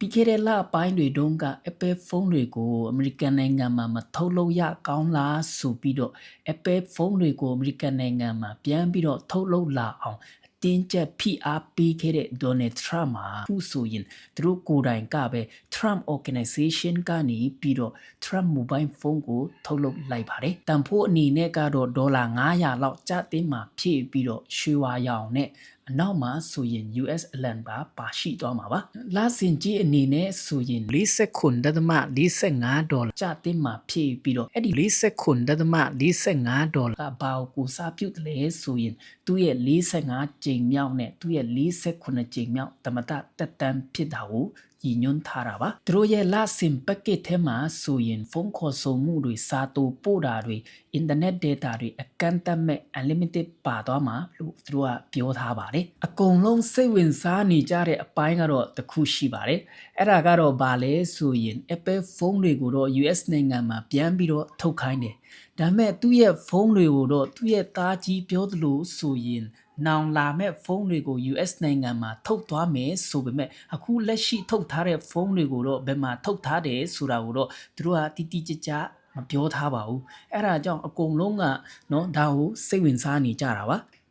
ပြီးခဲ့တဲ့လအပိုင်းတွေတုန်းက Apple ဖုန်းတွေကိုအမေရိကန်နိုင်ငံမှာမထုတ်လုပ်ရကောင်းလားဆိုပြီးတော့ Apple ဖုန်းတွေကိုအမေရိကန်နိုင်ငံမှာပြန်ပြီးတော့ထုတ်လုပ်လာအောင်အတင်းကျပ်ဖိအားပေးခဲ့တဲ့ Donald Trump မှာအခုဆိုရင်သူတို့ကိုယ်တိုင်ကပဲ Trump Organization ကနေပြီးတော့ Trump Mobile Phone ကို ထုတ်လုပ်လိုက်ပါတယ်။တန်ဖိုးအနေနဲ့ကတော့ဒေါ်လာ900လောက်ကျသင်းမှာဖြည့်ပြီးတော့ရွှေဝါရောင်နဲ့ အနောက်မှာဆိုရင် US အလံပါပါရှိသွားမှာပါ။လစင်ကြီးအနေနဲ့ဆိုရင်49.45ဒေါ်လာကျသင်းမှာဖြည့်ပြီးတော့အဲ့ဒီ49.45ဒေါ်လာကဘာကိုစားပြုတ်တယ်လဲဆိုရင်သူ့ရဲ့45ကြိမ်မြောက်နဲ့သူ့ရဲ့48ကြိမ်မြောက်တမတတက်တန်းဖြစ်တာကို ညီညွန်းထားတာပါသူတို့ရဲ့လစင်ပက်ကစ်ထဲမှာဆိုရင်ဖုန်းခေါ်ဆိုမှုတွေစာတူပို့တာတွေ internet data တွေအကန့်အသတ်မဲ့ unlimited ပါသွားမှာလို့သူတို့ကပြောထားပါတယ်အကုန်လုံးစိတ်ဝင်စားနေကြတဲ့အပိုင်းကတော့တစ်ခုရှိပါတယ်အဲ့ဒါကတော့ဘာလဲဆိုရင် Apple ဖုန်းတွေကိုတော့ US နိုင်ငံမှာပြန်ပြီးတော့ထုတ်ခိုင်းတယ် ဒါပေမဲ့သူ့ရဲ့ဖုန်းတွေကိုတော့သူ့ရဲ့သားကြီးပြောသလိုဆိုရင်နောင်လာမဲ့ဖုန်းတွေကို US နိုင်ငံမှာထုတ်သွားမယ်ဆိုပေမဲ့အခုလက်ရှိထုတ်ထားတဲ့ဖုန်းတွေကိုတော့ဘယ်မှာထုတ်ထားတယ်ဆိုတာကိုတော့သူတို့ကတိတိကျကျမပြောထားပါဘူးအဲ့ဒါကြောင့်အကုန်လုံးကเนาะဒါကိုစိတ်ဝင်စားနေကြတာပါ